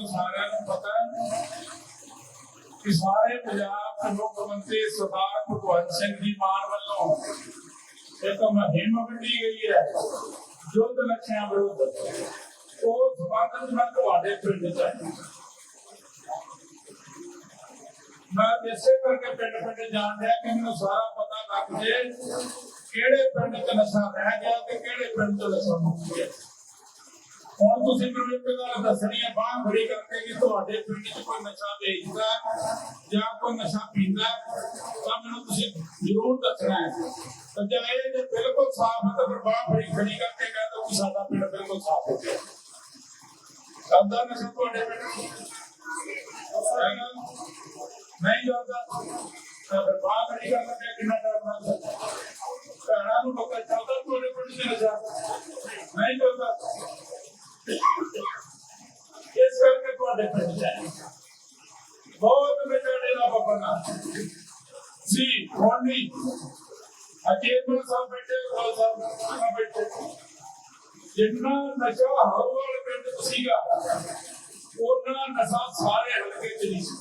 ਤੁਹਾਨੂੰ ਸਾਰਿਆਂ ਨੂੰ ਪਤਾ ਹੈ ਕਿ ਸਾਰੇ ਪੰਜਾਬ ਦੇ ਮੁੱਖ ਮੰਤਰੀ ਸਰਦਾਰ ਭਗਵੰਤ ਸਿੰਘ ਜੀ ਮਾਨ ਵੱਲੋਂ ਇੱਕ ਮੁਹਿੰਮ ਵਿੱਢੀ ਗਈ ਹੈ, ਯੁੱਧ ਨਸ਼ਿਆਂ ਵਿਰੁੱਧ। ਉਹ ਸਬੰਧ ਮੈਂ ਤੁਹਾਡੇ ਪਿੰਡ ਚ ਮੈਂ ਇਸੇ ਕਰਕੇ ਪਿੰਡ ਪਿੰਡ ਜਾਣ ਰਿਹਾ ਕਿ ਮੈਨੂੰ ਸਾਰਾ ਪਤਾ ਲੱਗ ਜੇ ਕਿਹੜੇ ਪਿੰਡ ਚ ਨਸ਼ਾ ਰਹਿ ਗਿਆ ਤੇ ਕਿਹੜੇ ਪਿੰਡ ਚ ਨਸ਼ਾ ਮੁੱਕ ਗਿਆ। ਹੁਣ ਤੁਸੀਂ ਮੈਨੂੰ ਇੱਕ ਗੱਲ ਦੱਸਣੀ ਹੈ ਬਾਹ ਖੜੀ ਕਰਕੇ ਕਿ ਤੁਹਾਡੇ ਪਿੰਡ 'ਚ ਕੋਈ ਨਸ਼ਾ ਵੇਚਦਾ ਜਾਂ ਕੋਈ ਨਸ਼ਾ ਪੀਂਦਾ ਤਾਂ ਮੈਨੂੰ ਤੁਸੀਂ ਜ਼ਰੂਰ ਦੱਸਣਾ ਹੈ। ਤਾਂ ਜੇ ਇਹ ਜੇ ਬਿਲਕੁਲ ਸਾਫ਼ ਹੈ, ਤਾਂ ਫਿਰ ਬਾਹ ਖੜੀ ਖੜੀ ਕਰਕੇ ਕਹਿ ਦਿਓ ਕਿ ਸਾਡਾ ਪਿੰਡ ਬਿਲਕੁਲ ਸਾਫ਼ ਹੋ ਗਿਆ। ਕਰਦਾ ਨਸ਼ਾ ਤੁਹਾਡੇ ਪਿੰਡ శ్రీ ఓన్లీ ఆ టేబుల్ సా పెట్టే సా పెట్టే جتنا نشہ ہر والے پنڈ سی گا اتنا نشہ سارے ہلکے چلی سی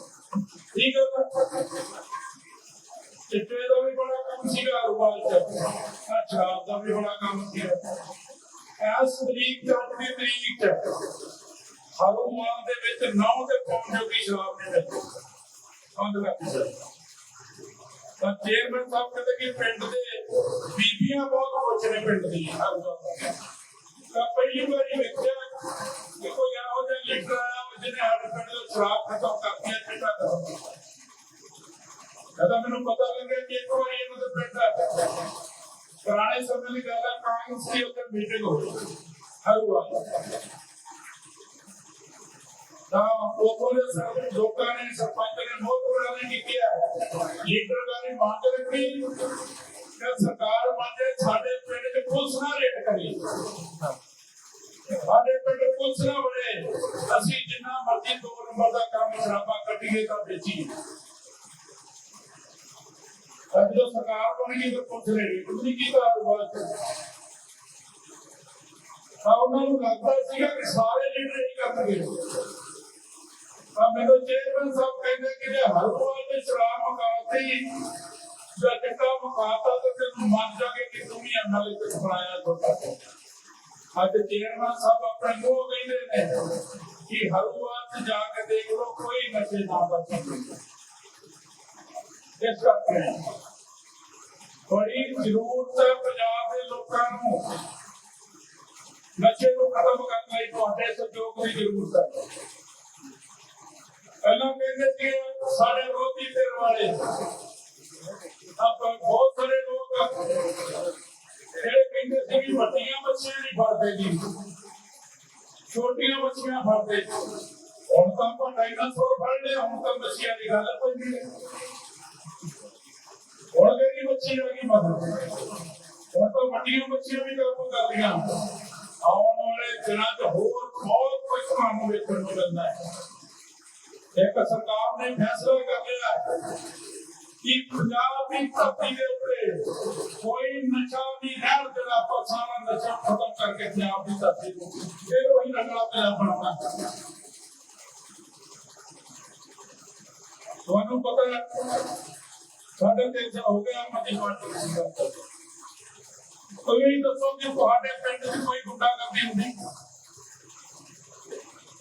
ٹھیک ہے چٹے کا بھی بڑا کم سیگا روال کا شراب کا اچھا، بھی بڑا کم سیگا اس طریق کا اپنی طریق ہے ہر مال دے وچ نو دے پاؤں شراب نہیں ਚੇਅਰਮੈਨ ਸਾਹਿਬ ਕਹਿੰਦੇ ਕਿ ਪਿੰਡ ਦੇ ਬੀਬੀਆਂ ਬਹੁਤ ਪੁੱਛ ਨੇ ਪਿੰਡ ਦੀ ਹਰੂਮਾਨ ਤਾਂ ਪਹਿਲੀ ਵਾਰੀ ਵੇਖਿਆ ਕਿ ਕੋਈ ਇਹੋ ਜਿਹਾ ਲੀਡਰ ਆਇਆ ਜਿਹਨੇ ਸਾਡੇ ਪਿੰਡ ਦੇ ਸ਼ਰਾਬ ਖਤਮ ਕਰਤੀ ਹੈ ਚਿੱਟਾ ਖਤਮ ਜਦੋਂ ਮੈਨੂੰ ਪਤਾ ਲੱਗਿਆ ਕਿ ਇੱਕ ਵਾਰੀ ਇਹਨਾਂ ਦੇ ਪਿੰਡ ਪੁਰਾਣੇ ਸਮੇਂ ਦੀ ਗੱਲ ਹੈ ਕਾਂਗਰਸ ਦੀ ਉੱਤੇ ਮੀਟਿੰਗ ਹੋਈ ਹਰੂਆ ਤਾਂ ਉਹ ਦੇ ਸਾਰੇ ਲੋਕਾਂ ਨੇ ਸਰਪੰਚ ਨੇ ਬਹੁਤ ਬੜਾ ਨੇ ਕੀ ਕੀਤਾ ਮੰਗ ਰੱਖੀ। ਕਿ ਸਰਕਾਰ ਮੰਨੇ ਸਾਡੇ ਪਿੰਡ ਦੇ ਪੁਲਿਸ ਨਾਲ ਰੇਟ ਕਰੀ। ਸਾਡੇ ਪਿੰਡ ਪੁਲਿਸ ਨਾ ਬਣੇ। ਅਸੀਂ ਜਿੰਨਾ ਮਰਜ਼ੀ ਦੋ ਨੰਬਰ ਦਾ ਕੰਮ ਸ਼ਰਾਬਾ ਕੱਢੀਏ ਤਾਂ ਵੇਚੀਏ। ਅੱਜ ਜੋ ਸਰਕਾਰ ਬਣ ਗਈ ਤਾਂ ਪੁੱਛ ਰਹੀ ਤੁਸੀਂ ਕੀ ਕਰ ਬਾਤ ਤਾਂ ਉਹਨਾਂ ਨੂੰ ਲੱਗਦਾ ਸੀਗਾ ਕਿ ਸਾਰੇ ਲੀਡਰ ਹੀ ਕਰਨਗੇ। ਤਾਂ ਮੈਨੂੰ ਚੇਅਰਮੈਨ ਸਾਹਿਬ ਕਹਿੰਦੇ ਕਿ ਜੇ ਹਰਵਾਲ ਦੇ ਸ਼ਰਾਬ ਮਕਾਤੀ ਜਾਂ ਟਿੱਕਾ ਮਕਾਤਾ ਤਾਂ ਫਿਰ ਮੰਨ ਜਾਗੇ ਕਿ ਤੂੰ ਹੀ ਐਮਐਲਏ ਤੇ ਬਣਾਇਆ ਛੋਟਾ ਅੱਜ ਚੇਅਰਮੈਨ ਸਾਹਿਬ ਆਪਣੇ ਮੂੰਹ ਕਹਿੰਦੇ ਨੇ ਕਿ ਹਰਵਾਲ ਤੇ ਜਾ ਕੇ ਦੇਖ ਲਓ ਕੋਈ ਨਸ਼ੇ ਨਾ ਬਚੇ ਇਸ ਕਰਕੇ ਬੜੀ ਜ਼ਰੂਰਤ ਹੈ ਪੰਜਾਬ ਦੇ ਲੋਕਾਂ ਨੂੰ ਨਸ਼ੇ ਨੂੰ ਖਤਮ ਕਰਨ ਲਈ ਤੁਹਾਡੇ ਸਹਿਯੋਗ ਦੀ ਜ਼ਰੂਰਤ ਹੈ ਪਹਿਲਾਂ ਕਹਿੰਦੇ ਸੀ, ਸਾਡੇ ਵਿਰੋਧੀ ਧਿਰ ਵਾਲੇ। ਆਪਾਂ ਬਹੁਤ ਸਾਰੇ ਲੋਕ ਜਿਹੜੇ ਕਹਿੰਦੇ ਸੀ ਕਿ ਵੱਡੀਆਂ ਮੱਛੀਆਂ ਨਹੀਂ ਫੜਦੇ ਜੀ। ਛੋਟੀਆਂ ਮੱਛੀਆਂ ਫੜਦੇ। ਹੁਣ ਤਾਂ ਆਪਾਂ ਡਾਇਨਾਸੌਰ ਫੜ ਲਏ, ਹੁਣ ਤਾਂ ਮੱਛੀਆਂ ਦੀ ਗੱਲ ਪੈਂਦੀ ਹੈ ਹੁਣ ਕਿਹੜੀ ਮੱਛੀ ਆ ਗਈ ਮਦਦ ਹੁਣ ਤਾਂ ਵੱਡੀਆਂ ਬੱਚੀਆਂ ਵੀ ਗੱਲ ਕਰਦੀਆਂ ਆਉਣ ਵਾਲੇ ਦਿਨਾਂ 'ਚ ਹੋਰ ਬਹੁਤ ਕੁਝ ਤੁਹਾਨੂੰ ਵੇਖਣ ਨੂੰ ਮਿਲਦਾ ਹੈ। ਇੱਕ ਸਰਕਾਰ ਨੇ ਫੈਸਲਾ ਕਰ ਲਿਆ ਕਿ ਪੰਜਾਬ ਦੀ ਧਰਤੀ ਦੇ ਉੱਤੇ ਕੋਈ ਨਸ਼ਾ ਨਹੀਂ ਰਹਿਣ ਦੇਣਾ ਆਪਾਂ ਸਾਰਾ ਨਸ਼ਾ ਖਤਮ ਕਰਕੇ ਪੰਜਾਬ ਦੀ ਧਰਤੀ ਨੂੰ ਫਿਰ ਉਹੀ ਰੰਗਲਾ ਪੰਜਾਬ ਬਣਾਉਣਾ ਤੁਹਾਨੂੰ ਪਤਾ ਹੈ, ਸਾਡੇ ਦੇਸ਼ ਹੋ ਗਿਆ ਮੱਦੀ ਪਾਰਟੀ ਕੋਈ ਦੱਸੋ ਕਿ ਤੁਹਾਡੇ ਪਿੰਡ 'ਚ ਕੋਈ ਗੁੰਡਾਗਰਦੀ ਹੁੰਦੀ?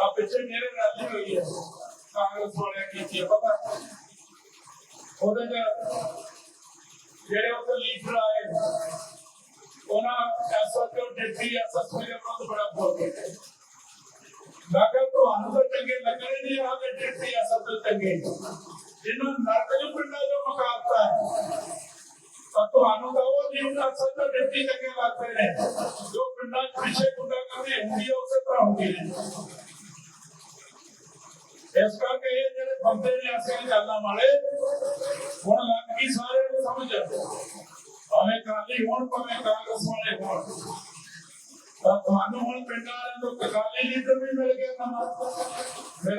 ਆ ਪਿੱਛੇ ਮੇਰੇ ਨਾਲ ਹੀ ਹੋਈ ਹੈ। ਕਾਂਗਰਸ ਵਾਲਿਆਂ ਕੀਤੀ ਪਤਾ? ਉਹਦੇ ਚ ਜਿਹੜੇ ਉੱਥੇ ਲੀਡਰ ਆਏ, ਉਹਨਾਂ ਐਸਐਚਓ ਡਿਪਟੀ ਐਸਐਸਪੀ ਦੇ ਵਿਰੁੱਧ ਬੜਾ ਬੋਲ ਗਏ। ਮੈਂ ਕਿਹਾ, ਤੁਹਾਨੂੰ ਤਾਂ ਚੰਗੇ ਲੱਗਣੇ ਨਹੀਂ ਆ ਕੇ ਡਿਪਟੀ ਐਸਐਚਓ ਚੰਗੇ ਜਿਹਨਾਂ ਨਰਕ ਜੋ ਪਿੰਡਾਂ ਦਾ ਮੁਕਾਬਲਾ ਹੈ, ਤਾਂ ਤੁਹਾਨੂੰ ਤਾਂ ਉਹ ਨਹੀਂ ਹੁੰਦਾ ਸੱਚ ਡਿਪਟੀ ਚੰਗੇ ਲੱਗਦੇ ਨੇ। ਜੋ ਪਿੰਡਾਂ 'ਚ ਪਿੱਛੇ ਗੁੰਡਾ ਕਰਦੇ ਹੁੰਦੀ ਹੈ ਉਸੇ ਤਰ੍ਹਾਂ ਹੁੰਦੀ ਹੈ। ਇਸ ਕਰਕੇ ਇਹ ਜਿਹੜੇ ਬੰਦੇ ਨੇ ਅਸਲ ਗੱਲਾਂ ਵਾਲੇ ਹੁਣ ਲੱਗ ਗਈ ਸਾਰਿਆਂ ਨੂੰ ਸਮਝ ਭਾਵੇਂ ਕਾਲੀ ਹੋਣ, ਭਾਵੇਂ ਕਾਂਗਰਸ ਵਾਲੇ ਹੋਣ। ਤਾਂ ਤੁਹਾਨੂੰ ਹੁਣ ਪਿੰਡਾਂ ਵਾਲਿਆਂ ਤੋਂ ਕਾਲੀ ਲੀਡਰ ਵੀ ਮਿਲ ਗਿਆ ਨਵਾਂ ਮਿਲ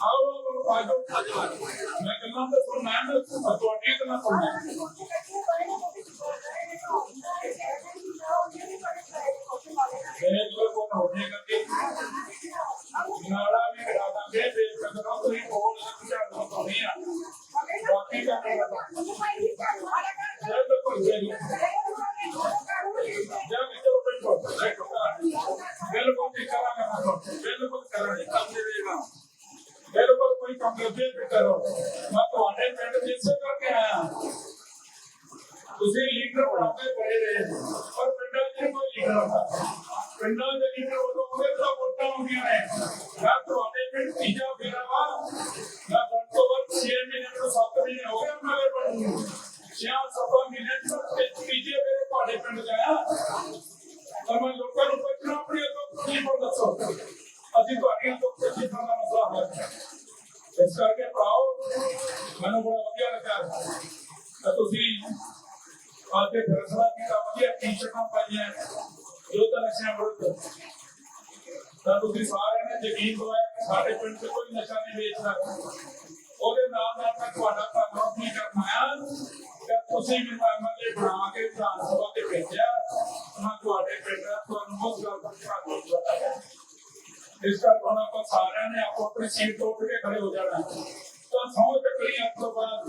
آؤ آؤ آؤ میں کہنا تو سننا ہے تو ٹھیک ਸਰਕਾਰ ਕੇ ਪਾਓ ਮੈਨੂੰ ਬੜਾ ਅੱਜ ਦੇ ਫੈਸਲਾ ਕੀਤਾ ਨਸ਼ਿਆਂ ਵਿਰੁੱਧ ਤਾਂ ਤੁਸੀਂ ਸਾਰਿਆਂ ਨੇ ਯਕੀਨ ਦਵਾਇਆ ਕਿ ਸਾਡੇ ਪਿੰਡ 'ਚ ਕੋਈ ਨਸ਼ਾ ਨਹੀਂ ਵੇਚਦਾ ਉਹਦੇ ਨਾਲ ਨਾਲ ਮੈਂ ਤੁਹਾਡਾ ਧੰਨਵਾਦ ਵੀ ਕਰਨਾ ਕਿ ਤੁਸੀਂ ਵੀ ਐਮਐਲਏ ਬਣਾ ਕੇ ਵਿਧਾਨ ਸਭਾ ਤੇ ਭੇਜਿਆ ਮੈਂ ਤੁਹਾਡੇ ਪਿੰਡ ਦਾ ਤੁਹਾਨੂੰ ਬਹੁਤ ਗੱਲ ਦਾ ਧੰਨਵਾਦ ਬਤਾਇਆ ਇਸ ਕਰਕੇ ਆਪਾਂ ਸਾਰਿਆਂ ਨੇ ਆਪੋ ਆਪਣੀ ਸੀਟ ਤੋਂ ਉੱਠ ਕੇ ਖੜੇ ਹੋ ਜਾਣਾ ਤਾਂ ਸੌ ਚੱਕਰੀ ਅੱਜ ਤੋਂ ਬਾਅਦ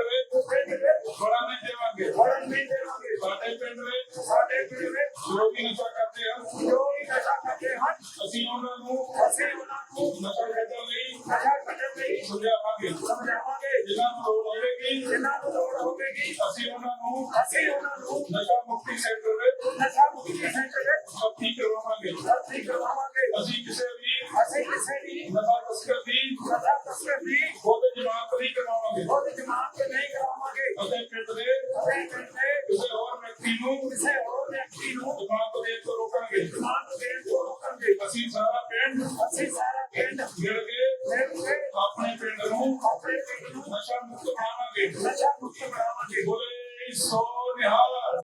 ਸਮਝਾਵਾਂਗੇ ਸਮਝਾਵਾਂਗੇ ਜਿਨ੍ਹਾਂ ਨੂੰ ਲੋੜ ਹੋਵੇਗੀ ਜਿਨ੍ਹਾਂ ਨੂੰ ਲੋੜ ਹੋਵੇਗੀ ਅਸੀਂ ਉਹਨਾਂ ਨੂੰ ਅਸੀਂ ਉਹਨਾਂ ਨੂੰ ਨਸ਼ਾ ਮੁਕਤੀ ਸੈਂਟਰ ਵਿੱਚ ਨਸ਼ਾ ਮੁਕਤੀ ਸੈਂਟਰ ਵਿੱਚ ਭਰਤੀ ਕਰਵਾਵਾਂਗੇ ਭਰਤੀ ਕਰਵਾਵਾਂਗੇ ਅਸੀਂ ਕਿਸੇ ਵੀ ਅਸੀਂ ਕਿਸੇ ਵੀ ਨਸ਼ਾ ਤਸਕਰ ਦੀ ਨਸ਼ਾ ਤਸਕਰ ਦੀ ਖੁਦ ਜਮਾਤ ਨਹੀਂ ਕਰਵਾਵਾਂਗੇ ਉਹਦੀ ਜਮਾਤ ਨਹੀਂ ਕਰਾਵਾਂਗੇ ਅਤੇ ਪਿੰਡ ਦੇ ਅਸੀਂ ਪਿੰਡ ਦੇ ਕਿਸੇ ਹੋਰ ਵਿਅਕਤੀ ਨੂੰ ਕਿਸੇ ਹੋਰ ਵਿਅਕਤੀ ਨੂੰ ਜਮਾਤ ਦੇ ਤੋਂ ਰੋਕਾਂਗੇ ਜਮਾਤ ਦੇਣ ਤੋਂ ਰੋਕਾਂਗੇ ਅਸੀਂ ਸਾਰਾ ਪਿੰਡ ਅਸੀਂ ਸਾਰਾ ਪਿੰਡ ਮਿਲ ਕੇ ਮਿਲ ਕੇ ਆਪਣੇ ਪਿੰਡ ਨੂੰ, ਆਪਣੇ ਪਿੰਡ ਨੂੰ ਨਸ਼ਾ ਮੁਕਤ ਬਣਾਵਾਂਗੇ। ਨਸ਼ਾ ਮੁਕਤ ਬਣਾਵਾਂਗੇ। ਬੋਲੇ, ਸੋ ਨਿਹਾਲ